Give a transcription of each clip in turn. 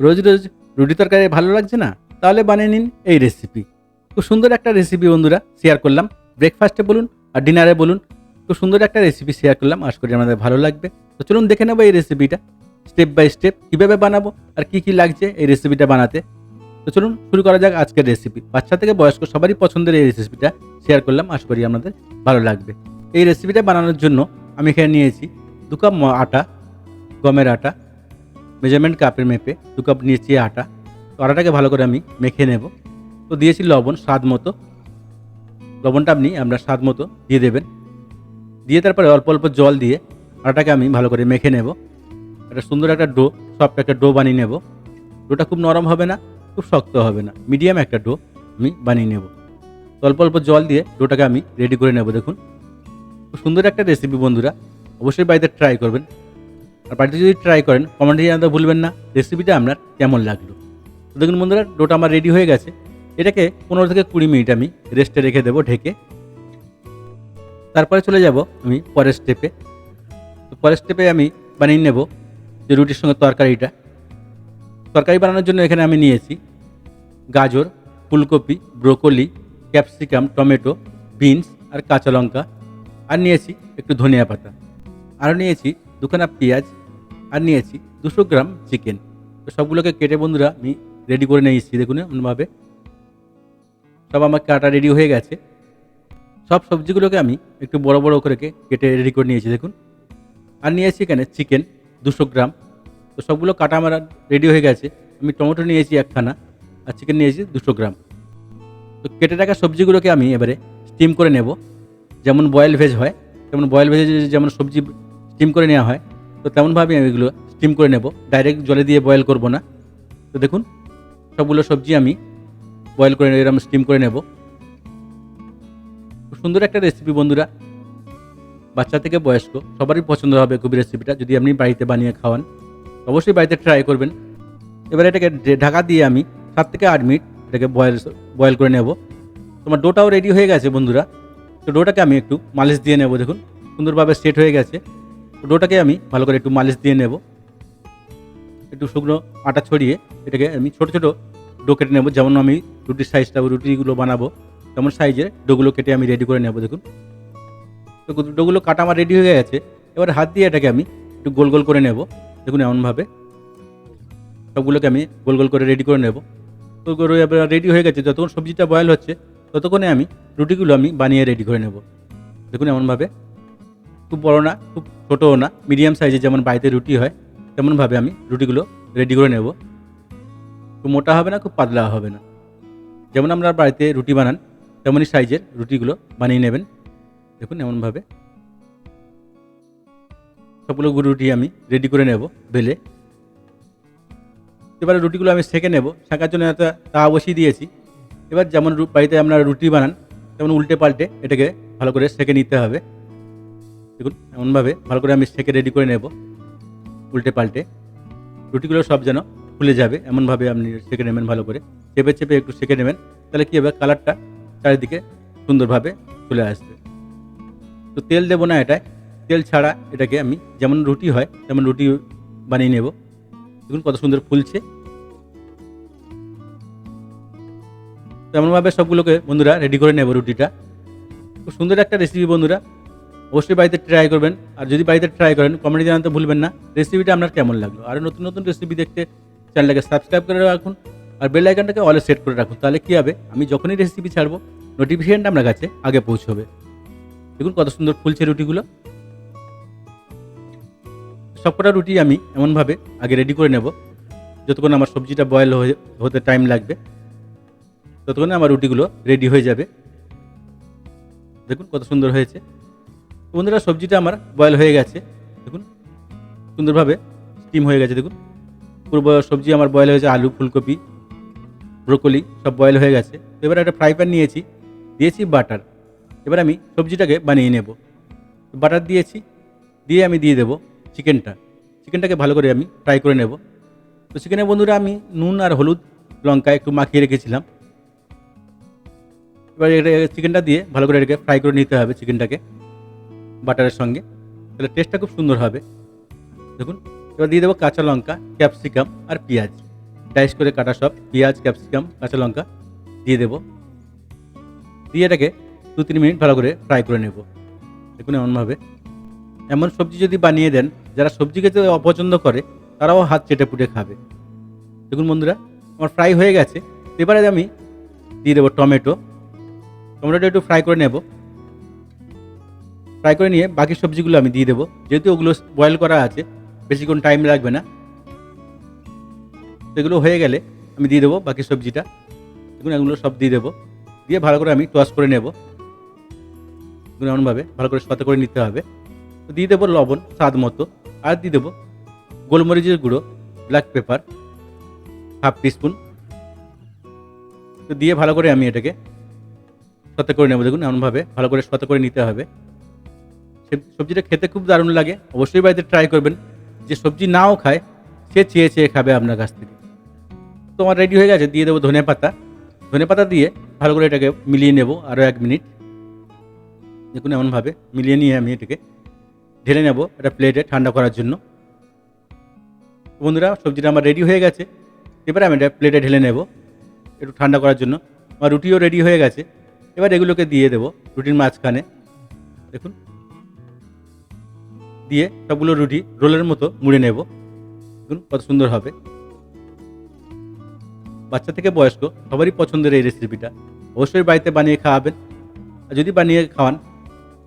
রোজ রোজ রুটি তরকারি ভালো লাগছে না, তাহলে বানিয়ে নিন এই রেসিপি খুব সুন্দর একটা রেসিপি বন্ধুরা শেয়ার করলাম। ব্রেকফাস্টে বলুন আর ডিনারে বলুন, খুব সুন্দর একটা রেসিপি শেয়ার করলাম। আশা করি আমাদের ভালো লাগবে। তো চলুন দেখে নেব এই রেসিপিটা স্টেপ বাই স্টেপ কীভাবে বানাবো আর কি কি লাগছে এই রেসিপিটা বানাতে। তো চলুন শুরু করা যাক আজকের রেসিপি বাচ্চা থেকে বয়স্ক সবারই পছন্দের এই রেসিপিটা শেয়ার করলাম। আশা করি আপনাদের ভালো লাগবে। এই রেসিপিটা বানানোর জন্য আমি এখানে নিয়েছি দু কাপ আটা, গমের আটা মেজারমেন্ট কাপের মেপে দু কাপ নিয়েছি আটা। তো আটাটাকে ভালো করে আমি মেখে নেব। তো দিয়েছি লবণ স্বাদ মতো। লবণটা আপনি আমরা স্বাদ মতো দিয়ে দেবেন। দিয়ে তারপরে অল্প অল্প জল দিয়ে আটাটাকে আমি ভালো করে মেখে নেব। একটা সুন্দর একটা ডো, সফট একটা ডো বানিয়ে নেব। ডোটা খুব নরম হবে না, খুব শক্ত হবে না। মিডিয়াম একটা ডো আমি বানিয়ে নেব। অল্প অল্প জল দিয়ে ডোটাকে আমি রেডি করে নেব, দেখুন। খুব সুন্দর একটা রেসিপি বন্ধুরা। অবশ্যই বাড়িতে ট্রাই করবেন। আর বাড়িতে যদি ট্রাই করেন কমেন্টে জানাতে ভুলবেন না রেসিপিটা আপনার কেমন লাগল? তো দেখুন বন্ধুরা ডোটা আমার রেডি হয়ে গেছে। এটাকে পনেরো থেকে কুড়ি মিনিট আমি রেস্টে রেখে দেবো ঢেকে। তারপরে চলে যাব আমি পরের স্টেপে তো পরের স্টেপে আমি বানিয়ে নেব যে রুটির সঙ্গে তরকারিটা। তরকারি বানানোর জন্য এখানে আমি নিয়েছি গাজর, ফুলকপি, ব্রোকলি, ক্যাপসিকাম, টমেটো, বিনস আর কাঁচা লঙ্কা। আর নিয়েছি একটু ধনিয়া পাতা। আরও নিয়েছি দুখানা পেঁয়াজ আর নিয়েছি, দুশো গ্রাম চিকেন তো সবগুলোকে কেটে বন্ধুরা আমি রেডি করে নিয়েছি দেখুন এমনভাবে। সব আমার কাটা রেডি হয়ে গেছে। সব সবজিগুলোকে আমি একটু বড় বড় করে কেটে রেডি করে নিয়েছি, দেখুন। আর নিয়েছি এখানে চিকেন দুশো গ্রাম। তো সবগুলো কাটা আমার রেডি হয়ে গেছে। আমি টমেটো নিয়েছি একখানা আর চিকেন নিয়েছি দুশো গ্রাম। তো কেটে রাখা সবজিগুলোকে আমি এবারে স্টিম করে নেব। যেমন বয়েল ভেজ হয় যেমন বয়েল ভেজে যেমন সবজি স্টিম করে নেওয়া হয়। তো তেমনভাবে আমি এগুলো স্টিম করে নেব। ডাইরেক্ট জলে দিয়ে বয়েল করব না। তো দেখুন, সবগুলো সবজি আমি বয়েল করে এরকম স্টিম করে নেব। সুন্দর একটা রেসিপি বন্ধুরা। বাচ্চা থেকে বয়স্ক, সবারই পছন্দ হবে খুবই রেসিপিটা যদি আপনি বাড়িতে বানিয়ে খাওয়ান, অবশ্যই বাড়িতে ট্রাই করবেন। এবার এটাকে ঢাকা দিয়ে আমি সাত থেকে আট মিনিট এটাকে বয়েল বয়েল করে নেব। তোমার ডোটাও রেডি হয়ে গেছে বন্ধুরা। তো ডোটাকে আমি একটু মালিশ দিয়ে নেব, দেখুন। সুন্দরভাবে সেট হয়ে গেছে। তো ডোটাকে আমি ভালো করে একটু মালিশ দিয়ে নেব। একটু শুকনো আটা ছড়িয়ে এটাকে আমি ছোটো ছোটো ডো কেটে নেব। যেমন আমি রুটির সাইজটা রুটিগুলো বানাবো, তেমন সাইজের ডোগুলো কেটে আমি রেডি করে নেব, দেখুন। তো ডোগুলো কাটা আমার রেডি হয়ে গেছে। এবার হাত দিয়ে এটাকে আমি একটু গোল গোল করে নেব, দেখুন এমনভাবে। সবগুলোকে আমি গোল গোল করে রেডি করে নেব। তো রেডি হয়ে গেছে। যতক্ষণ সবজিটা বয়েল হচ্ছে, ততক্ষণে আমি রুটিগুলো আমি বানিয়ে রেডি করে নেব। দেখুন এমনভাবে। খুব বড় না, খুব ছোটোও না মিডিয়াম সাইজে যেমন বাড়িতে রুটি হয়, তেমনভাবে আমি রুটিগুলো রেডি করে নেব। খুব মোটা হবে না, খুব পাতলা হবে না। যেমন আমরা বাড়িতে রুটি বানান, তেমনই সাইজের রুটিগুলো বানিয়ে নেবেন। দেখুন এমনভাবে। সবগুলো রুটি আমি রেডি করে নেব বেলে। এবারে রুটিগুলো আমি সেঁকে নেব। সেঁকার জন্য একটা তা বসিয়ে দিয়েছি। এবার যেমন বাড়িতে আপনারা রুটি বানান, তেমন উল্টে পাল্টে এটাকে ভালো করে সেঁকে নিতে হবে। দেখুন, এমনভাবে ভালো করে আমি সেঁকে রেডি করে নেব। উল্টে পাল্টে। রুটিগুলো সব যেন ফুলে যাবে, এমনভাবে আপনি সেঁকে নেবেন ভালো করে। চেপে চেপে একটু সেঁকে নেবেন, তাহলে কী হবে? কালারটা চারিদিকে সুন্দরভাবে চলে আসবে। তো তেল দেবো না এটায়। তেল ছাড়া এটাকে আমি যেমন রুটি হয়, তেমন রুটি বানিয়ে নেব। দেখুন কত সুন্দর ফুলছে। তেমনভাবে সবগুলোকে বন্ধুরা রেডি করে নেব রুটিটা। খুব সুন্দর একটা রেসিপি বন্ধুরা। অবশ্যই বাড়িতে ট্রাই করবেন। আর যদি বাড়িতে ট্রাই করেন কমেন্টে জানাতে ভুলবেন না। রেসিপিটা আপনার কেমন লাগল? আর নতুন নতুন রেসিপি দেখতে চ্যানেলটাকে সাবস্ক্রাইব করে রাখুন। আর বেল আইকনটাকে অলে সেট করে রাখুন। তাহলে কী হবে? আমি যখনই রেসিপি ছাড়বো নোটিফিকেশনটা আপনার কাছে আগে পৌঁছবে। দেখুন কত সুন্দর ফুলছে রুটিগুলো। সবকটা রুটি আমি এমনভাবে আগে রেডি করে নেব। যতক্ষণ আমার সবজিটা বয়েল হয়ে, হতে টাইম লাগবে, ততক্ষণে আমার রুটিগুলো রেডি হয়ে যাবে। দেখুন কত সুন্দর হয়েছে। বন্ধুরা, সবজিটা আমার বয়েল হয়ে গেছে। দেখুন, সুন্দরভাবে স্টিম হয়ে গেছে, দেখুন। পুরো সবজি আমার বয়েল হয়েছে আলু, ফুলকপি, ব্রোকলি সব বয়েল হয়ে গেছে। এবার একটা ফ্রাই প্যান নিয়েছি, দিয়েছি বাটার এবার আমি সবজিটাকে বানিয়ে নেব। বাটার দিয়েছি, দিয়ে আমি দিয়ে দেবো চিকেনটা চিকেনটাকে ভালো করে আমি ফ্রাই করে নেব। তো চিকেনে বন্ধুরা, আমি নুন আর হলুদ লঙ্কা একটু মাখিয়ে রেখেছিলাম। এবার চিকেনটা দিয়ে ভালো করে এটাকে ফ্রাই করে নিতে হবে চিকেনটাকে বাটারের সঙ্গে, তাহলে টেস্টটা খুব সুন্দর হবে। দেখুন, এবার দিয়ে দেবো কাঁচা লঙ্কা ক্যাপসিকাম আর পেঁয়াজ। ডাইস করে কাটা সব, পেঁয়াজ ক্যাপসিকাম কাঁচা লঙ্কা দিয়ে দেবো। দিয়ে এটাকে দু তিন মিনিট ভালো করে ফ্রাই করে নেব। দেখুন এমনভাবে। এমন সবজি যদি বানিয়ে দেন, যারা সবজি খেতে অপছন্দ করে, তারাও হাত চেটে পুটে খাবে। দেখুন বন্ধুরা, আমার ফ্রাই হয়ে গেছে। এবারে আমি দিয়ে দেবো টমেটো। টমেটোটা একটু ফ্রাই করে নেব। ফ্রাই করে নিয়ে বাকি সবজিগুলো আমি দিয়ে দেবো। যেহেতু ওগুলো বয়েল করা আছে, বেশিক্ষণ টাইম লাগবে না। সেগুলো হয়ে গেলে আমি দিয়ে দেবো বাকি সবজিটা। দেখুন, এগুলো সব দিয়ে দেবো। দিয়ে ভালো করে আমি টস করে নেব। দেখুন, এমনভাবে ভালো করে সাথে করে নিতে হবে। তো দিয়ে দেবো লবণ, স্বাদ মতো। আর দিয়ে দেবো গোলমরিচের গুঁড়ো ব্ল্যাক পেপার হাফ টিস্পুন তো দিয়ে ভালো করে আমি এটাকে সাথে করে নেব। দেখুন, এমনভাবে ভালো করে সাথে করে নিতে হবে। সবজিটা খেতে খুব দারুণ লাগে। অবশ্যই বাড়িতে ট্রাই করবেন। যে সবজি নাও খায়, সে চেয়ে চেয়ে খাবে আপনার কাছ থেকে। তো আমার রেডি হয়ে গেছে, দিয়ে দেবো ধনে পাতা। ধনে পাতা দিয়ে ভালো করে এটাকে মিলিয়ে নেব আরও এক মিনিট দেখুন এমনভাবে মিলিয়ে নিয়ে আমি এটাকে ঢেলে নেব একটা প্লেটে ঠান্ডা করার জন্য। বন্ধুরা, সবজিটা আমার রেডি হয়ে গেছে। এবারে আমি এটা প্লেটে ঢেলে নেব একটু ঠান্ডা করার জন্য। আমার রুটিও রেডি হয়ে গেছে। এবার এগুলোকে দিয়ে দেবো রুটির মাঝখানে। দেখুন। দিয়ে সবগুলো রুটি রোলের মতো মুড়ে নেব। দেখুন কত সুন্দর হবে। বাচ্চা থেকে বয়স্ক সবারই পছন্দের এই রেসিপিটা অবশ্যই বাড়িতে বানিয়ে খাওয়াবেন। আর যদি বানিয়ে খাওয়ান,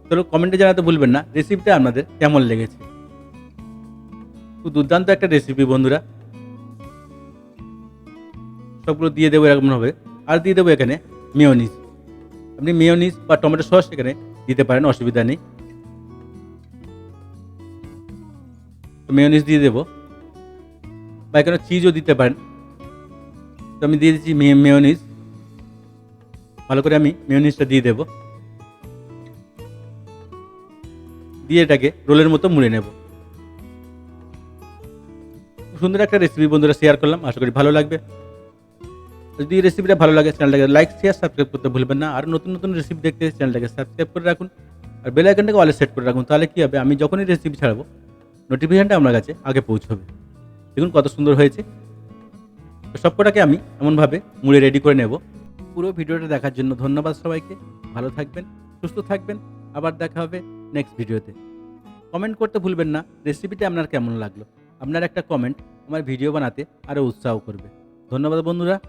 তাহলে কমেন্টে জানাতে ভুলবেন না। রেসিপিটা আপনাদের কেমন লেগেছে? খুব দুর্দান্ত একটা রেসিপি বন্ধুরা। সবগুলো দিয়ে দেবো এরকম হবে আর দিয়ে দেবো এখানে মেয়নিজ আপনি মেয়নিজ বা টমেটো সস এখানে দিতে পারেন, অসুবিধা নেই। তো মেয়নিজ দিয়ে দেবো। বা এখানে চিজও দিতে পারেন। তো আমি দিয়ে দিচ্ছি মেয়নিজ ভালো করে আমি মেয়নিজটা দিয়ে দেবো। দিয়ে এটাকে রোলের মতো মুড়ে নেব। সুন্দর একটা রেসিপি বন্ধুরা শেয়ার করলাম। আশা করি ভালো লাগবে। যদি রেসিপিটা ভালো লাগে চ্যানেলটাকে লাইক শেয়ার সাবস্ক্রাইব করতে ভুলবেন না। আর নতুন নতুন রেসিপি দেখতে চ্যানেলটাকে সাবস্ক্রাইব করে রাখুন। আর বেল আইকনটাকে অলে সেট করে রাখুন। তাহলে কী হবে? আমি যখনই রেসিপি ছাড়বো নোটিফিকেশনটা আপনার কাছে আগে পৌঁছবে। দেখুন কত সুন্দর হয়েছে। তো সবকটাকে আমি এমনভাবে মুড়ে রেডি করে নেব। পুরো ভিডিওটা দেখার জন্য ধন্যবাদ সবাইকে। ভালো থাকবেন, সুস্থ থাকবেন। আবার দেখা হবে নেক্সট ভিডিওতে। কমেন্ট করতে ভুলবেন না। রেসিপিটা আপনার কেমন লাগল? আপনার একটা কমেন্ট আমার ভিডিও বানাতে আরও উৎসাহ করবে। ধন্যবাদ বন্ধুরা।